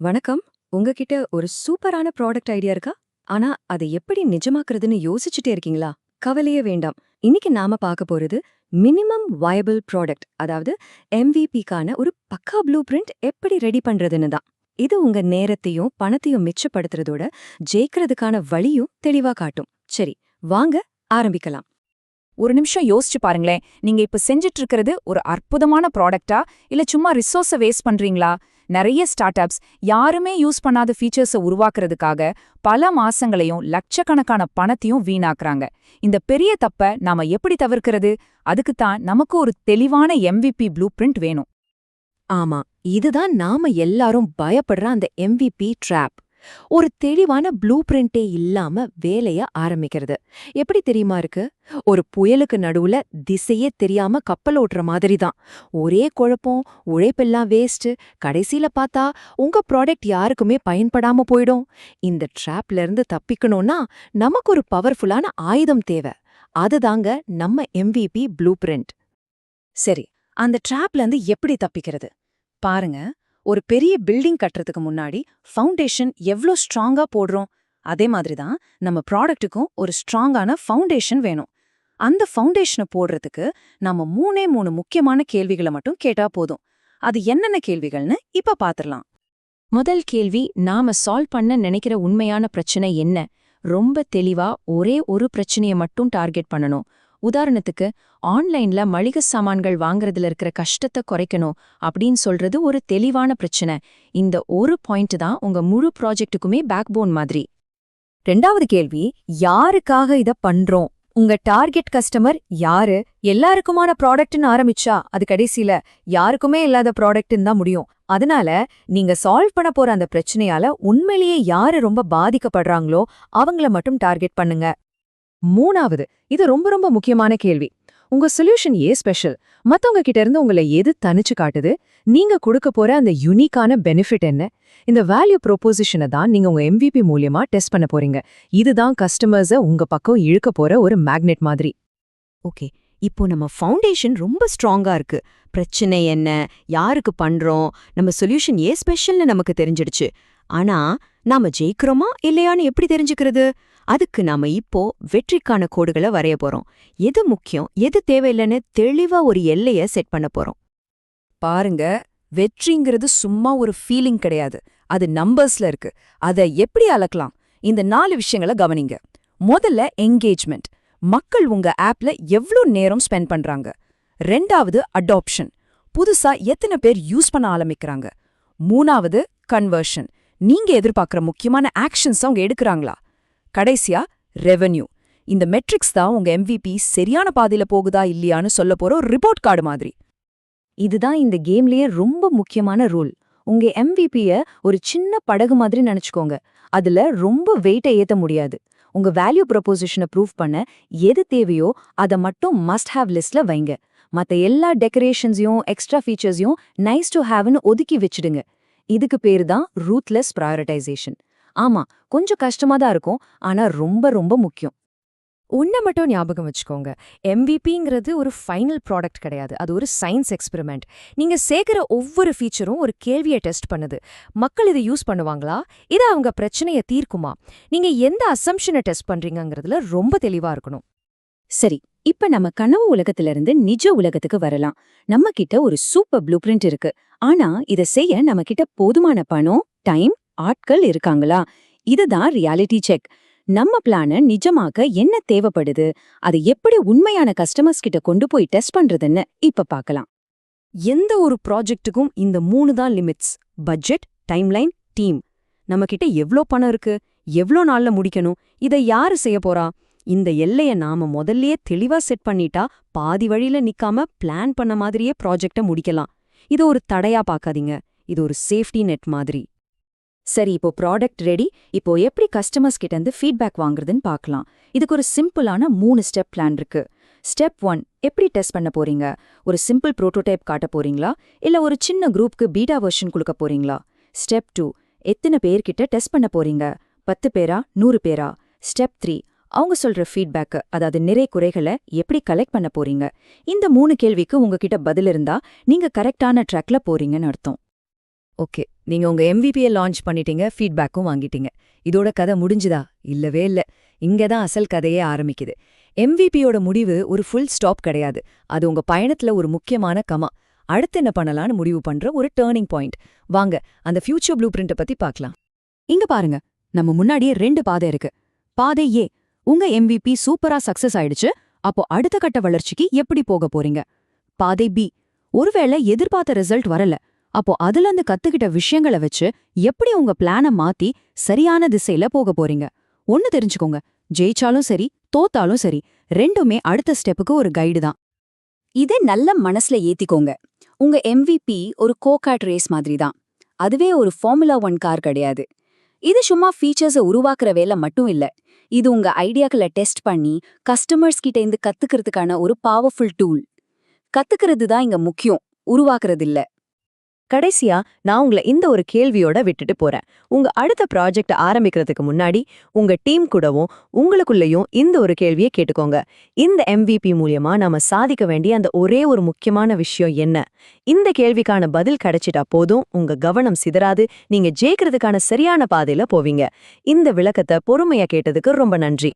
வணக்கம். உங்ககிட்ட ஒரு சூப்பரான ப்ராடக்ட் ஐடியா இருக்கா? ஆனா அதை எப்படி நிஜமாக்குறதுன்னு யோசிச்சுட்டே இருக்கீங்களா? கவலையே வேண்டாம். இன்னைக்கு நாம பார்க்க போறது மினிமம் வயபிள் ப்ராடக்ட் அதாவது எம்விபிக்கான ஒரு பக்கா ப்ளூ பிரிண்ட் எப்படி ரெடி பண்றதுன்னு தான். இது உங்க நேரத்தையும் பணத்தையும் மிச்சப்படுத்துறதோட ஜெயிக்கிறதுக்கான வழியும் தெளிவா காட்டும். சரி வாங்க ஆரம்பிக்கலாம். ஒரு நிமிஷம் யோசிச்சு பாருங்களேன். நீங்க இப்ப செஞ்சுட்டு இருக்கிறது ஒரு அற்புதமான ப்ராடக்டா இல்ல சும்மா ரிசோர்ஸ வேஸ்ட் பண்றீங்களா? நிறைய ஸ்டார்ட் அப்ஸ் யாருமே யூஸ் பண்ணாத ஃபீச்சர்ஸை உருவாக்குறதுக்காக பல மாசங்களையும் லட்சக்கணக்கான பணத்தையும் வீணாக்குறாங்க. இந்த பெரிய தப்ப நாம எப்படி தவிர்க்கிறது? அதுக்கு தான் நமக்கு ஒரு தெளிவான எம்விபி ப்ளூ பிரிண்ட் வேணும். ஆமா இதுதான் நாம எல்லாரும் பயப்படுற அந்த எம்விபி ட்ராப் ஒரு தெளிவான ப்ளூ பிரிண்டே இல்லாம வேலைய ஆரம்பிக்கிறது. எப்படி தெரியுமா இருக்கு? ஒரு புயலுக்கு நடுவுல திசையே தெரியாம கப்பல் ஓட்டுற மாதிரி தான் ஒரே குழப்பம் உழைப்பெல்லாம் வேஸ்ட் கடைசியில பார்த்தா உங்க ப்ராடக்ட் யாருக்குமே பயன்படாம போயிடும். இந்த ட்ராப்ல இருந்து தப்பிக்கணும்னா நமக்கு ஒரு பவர்ஃபுல்லான ஆயுதம் தேவை. அதுதாங்க நம்ம எம்விபி ப்ளூ பிரிண்ட் சரி அந்த ட்ராப்ல இருந்து எப்படி தப்பிக்கிறது? பாருங்க. ஒரு பெரிய பில்டிங் கட்டுறதுக்கு முன்னாடி ஃபவுண்டேஷன் எவ்ளோ ஸ்ட்ராங்கா போடுறோம்? அதே மாதிரி தான் நம்ம ப்ராடக்ட்டுக்கும் ஒரு ஸ்ட்ராங்கான ஃபவுண்டேஷன் வேணும். அந்த ஃபவுண்டேஷனை போடுறதுக்கு நாம மூணே மூணு முக்கியமான கேள்விகளை மட்டும் கேட்டா போதும். அது என்னென்ன கேள்விகள்னு இப்ப பாத்துரலாம் முதல் கேள்வி நாம சால்வ் பண்ண நினைக்கிற உண்மையான பிரச்சனை என்ன? ரொம்ப தெளிவா ஒரே ஒரு பிரச்சனையை மட்டும் டார்கெட் பண்ணணும். உதாரணத்துக்கு ஆன்லைன்ல மளிகை சாமான்கள் வாங்குறதுல இருக்கிற கஷ்டத்தை குறைக்கணும் அப்படின்னு சொல்றது ஒரு தெளிவான பிரச்சனை. இந்த ஒரு பாயிண்ட் தான் உங்க முழு ப்ராஜெக்ட்டுக்குமே பேக்போன் மாதிரி. ரெண்டாவது கேள்வி யாருக்காக இத பண்றோம்? உங்க டார்கெட் கஸ்டமர் யாரு? எல்லாருக்குமான ப்ராடக்ட்னு ஆரம்பிச்சா அது கடைசியில யாருக்குமே இல்லாத ப்ராடக்ட்னு தான் முடியும். அதனால நீங்க சால்வ் பண்ண போற அந்த பிரச்சனையால உண்மையிலேயே யாரு ரொம்ப பாதிக்கப்படுறாங்களோ அவங்கள மட்டும் டார்கெட் பண்ணுங்க. மூணாவது இது ரொம்ப ரொம்ப முக்கியமான கேள்வி. உங்க சொல்யூஷன் ஏ ஸ்பெஷல் மத்தவங்க கிட்ட இருந்து உங்களை எது தனிச்சு காட்டுது? நீங்க கொடுக்க போற அந்த யுனிக்கான பெனிஃபிட் என்ன? இந்த வேல்யூ ப்ரொபோசிஷனை தான் நீங்க உங்க எம்விபி மூலியமா டெஸ்ட் பண்ண போறீங்க. இதுதான் கஸ்டமர்ஸ உங்க பக்கம் இழுக்க போற ஒரு மேக்னெட் மாதிரி. ஓகே இப்போ நம்ம ஃபவுண்டேஷன் ரொம்ப ஸ்ட்ராங்கா இருக்கு. பிரச்சனை என்ன? யாருக்கு பண்றோம்? நம்ம சொல்யூஷன் ஏ ஸ்பெஷல்னு நமக்கு தெரிஞ்சிடுச்சு. ஆனா நாம ஜெயிக்கிறோமா இல்லையான்னு எப்படி தெரிஞ்சுக்கிறது? அதுக்கு நாம இப்போ வெற்றிக்கான கோடுகளை வரைய போறோம். எது முக்கியம் எது தேவையில்லைன்னு தெளிவா ஒரு எல்லைய செட் பண்ண போறோம். பாருங்க வெற்றிங்கிறது சும்மா ஒரு ஃபீலிங் கிடையாது. அது நம்பர்ஸ்ல இருக்கு. அதை எப்படி அளக்கலாம்? இந்த நாலு விஷயங்களை கவனிங்க. முதல்ல என்கேஜ்மெண்ட் மக்கள் உங்க ஆப்ல எவ்ளோ நேரம் ஸ்பெண்ட் பண்றாங்க? ரெண்டாவது அடாப்ஷன் புதுசா எத்தனை பேர் யூஸ் பண்ண ஆரம்பிக்கிறாங்க? மூணாவது கன்வர்ஷன் நீங்க எதிர்பார்க்குற முக்கியமான ஆக்ஷன்ஸ் அவங்க எடுக்கிறாங்களா? கடைசியா ரெவென்யூ இந்த மெட்ரிக்ஸ் தான் உங்க எம்விபி சரியான பாதையில போகுதா இல்லையான்னு சொல்ல போற ஒரு ரிப்போர்ட் கார்டு மாதிரி. இதுதான் இந்த கேம்லயே ரொம்ப முக்கியமான ரூல் உங்க எம்விபிய ஒரு சின்ன படகு மாதிரி நினைச்சுக்கோங்க. அதுல ரொம்ப வெயிட்டை ஏத்த முடியாது. உங்க வேல்யூ ப்ரொபோசிஷனை ப்ரூவ் பண்ண எது தேவையோ அதை மட்டும் மஸ்ட் ஹாவ் லிஸ்ட்ல வைங்க. மத்த எல்லா டெக்கரேஷன்ஸையும் எக்ஸ்ட்ரா ஃபீச்சர்ஸையும் நைஸ் டு ஹேவ்னு ஒதுக்கி வச்சிடுங்க. இதுக்கு பேரு தான் ரூத்லெஸ் ப்ரையாரிட்டைசேஷன் ஆமா கொஞ்சம் கஷ்டமா தான் இருக்கும் ஆனா ரொம்ப ரொம்ப முக்கியம். உன்னை மட்டும் ஞாபகம் வச்சுக்கோங்க. எம்விபிங்கிறது ஒரு ஃபைனல் ப்ராடக்ட் கிடையாது. அது ஒரு சயின்ஸ் எக்ஸ்பெரிமெண்ட் நீங்க சேர்க்கிற ஒவ்வொரு ஃபீச்சரும் ஒரு கேள்வியை டெஸ்ட் பண்ணுது. மக்கள் இதை யூஸ் பண்ணுவாங்களா? இது அவங்க பிரச்சனையை தீர்க்குமா? நீங்க எந்த அசம்ஷனை டெஸ்ட் பண்றீங்கங்கிறதுல ரொம்ப தெளிவா இருக்கணும். சரி இப்ப நம்ம கனவு உலகத்துல இருந்து நிஜ உலகத்துக்கு வரலாம். நம்ம கிட்ட ஒரு சூப்பர் ப்ளூ பிரிண்ட் இருக்கு. ஆனா இத செய்ய நம்ம கிட்ட போதுமான பணம் டைம் ஆட்கள் இருக்காங்களா? இதுதான் ரியாலிட்டி செக். நம்ம பிளான நிஜமாக்க என்ன தேவைப்படுது? அது எப்படி உண்மையான கஸ்டமர்ஸ் கிட்ட கொண்டு போய் டெஸ்ட் பண்றதுன்னு இப்ப பார்க்கலாம் எந்த ஒரு ப்ராஜெக்ட்டுக்கும் இந்த மூணு தான் லிமிட்ஸ். Budget timeline team. நம்ம கிட்ட எவ்ளோ பணம் இருக்கு? எவ்ளோ நாள்ல முடிக்கணும்? இதை யாரு செய்ய போறா? இந்த எல்லைய நாம முதல்லயே தெளிவா செட் பண்ணிட்டா பாதி வழியில நிக்காம பிளான் பண்ண மாதிரியே ப்ராஜெக்ட முடிக்கலாம். இது ஒரு தடையா பார்க்காதீங்க இது ஒரு சேஃப்டி நெட் மாதிரி. சரி இப்போ ப்ராடக்ட் ரெடி. இப்போ எப்படி கஸ்டமர்ஸ் கிட்ட இருந்து ஃபீட்பேக் வாங்குறதுன்னு பார்க்கலாம் இதுக்கு ஒரு சிம்பிளான மூணு ஸ்டெப் பிளான் இருக்கு. ஸ்டெப் ஒன் எப்படி டெஸ்ட் பண்ண போறீங்க? ஒரு சிம்பிள் ப்ரோட்டோடைப் காட்ட போறீங்களா? இல்ல ஒரு சின்ன குரூப்க்கு பீட்டா வெர்ஷன் கொடுக்க போறீங்களா? ஸ்டெப் டூ எத்தனை பேர்கிட்ட டெஸ்ட் பண்ண போறீங்க? பத்து பேரா? நூறு பேரா? ஸ்டெப் த்ரீ அவங்க சொல்ற ஃபீட்பேக் அதாவது நிறை குறைகளை எப்படி கலெக்ட் பண்ண போறீங்க? இந்த மூணு கேள்விக்கு உங்ககிட்ட பதில் இருந்தா நீங்க கரெக்டான ட்ராக்ல போறீங்கன்னு அர்த்தம். ஓகே நீங்க உங்க எம்விபியை லான்ச் பண்ணிட்டீங்க ஃபீட்பேக்கும் வாங்கிட்டீங்க. இதோட கதை முடிஞ்சுதா? இல்லவே இல்ல. இங்க தான் அசல் கதையே ஆரம்பிக்குது. எம்விபியோட முடிவு ஒரு ஃபுல் ஸ்டாப் கிடையாது. அது உங்க பயணத்துல ஒரு முக்கியமான கமா. அடுத்து என்ன பண்ணலாம்னு முடிவு பண்ற ஒரு டேர்னிங் பாயிண்ட் வாங்க அந்த ஃபியூச்சர் ப்ளூ பிரிண்ட்டை பத்தி பார்க்கலாம். இங்க பாருங்க நம்ம முன்னாடியே ரெண்டு பாதை இருக்கு. பாதை ஏ உங்க எம்விபி சூப்பரா சக்சஸ் ஆயிடுச்சு அப்போ அடுத்த கட்ட வளர்ச்சிக்கு எப்படி போக போறீங்க? பாதை பி ஒருவேளை எதிர்பார்த்த ரிசல்ட் வரல அப்போ அதுல இருந்து கத்துக்கிட்ட விஷயங்களை வச்சு எப்படி உங்க பிளான மாத்தி சரியான திசையில போக போறீங்க? ஒன்னு தெரிஞ்சுக்கோங்க ஜெயிச்சாலும் சரி தோத்தாலும் சரி ரெண்டுமே அடுத்த ஸ்டெப்புக்கு ஒரு கைடு தான். இதை நல்ல மனசுல ஏத்திக்கோங்க. உங்க எம்விபி ஒரு கோகாட் ரேஸ் மாதிரி தான். அதுவே ஒரு ஃபார்முலா ஒன் கார் கிடையாது. இது சும்மா ஃபீச்சர்ஸை உருவாக்குற வேலை மட்டும் இல்ல. இது உங்க ஐடியாக்களை டெஸ்ட் பண்ணி கஸ்டமர்ஸ் கிட்ட இருந்து கத்துக்கிறதுக்கான ஒரு பவர்ஃபுல் டூல் கத்துக்கிறது தான் இங்க முக்கியம். உருவாக்குறது இல்ல. கடைசியா நான் உங்களை இந்த ஒரு கேள்வியோட விட்டுட்டு போறேன். உங்க அடுத்த ப்ராஜெக்ட் ஆரம்பிக்கிறதுக்கு முன்னாடி உங்க டீம் கூடவும் உங்களுக்குள்ளேயும் இந்த ஒரு கேள்வியை கேட்டுக்கோங்க. இந்த எம்விபி மூலியமா நாம சாதிக்க வேண்டிய அந்த ஒரே ஒரு முக்கியமான விஷயம் என்ன? இந்த கேள்விக்கான பதில் கிடைச்சிட்டா போதும் உங்க கவனம் சிதறாது நீங்க ஜெயிக்கிறதுக்கான சரியான பாதையில போவீங்க. இந்த விளக்கத்தை பொறுமையா கேட்டதுக்கு ரொம்ப நன்றி.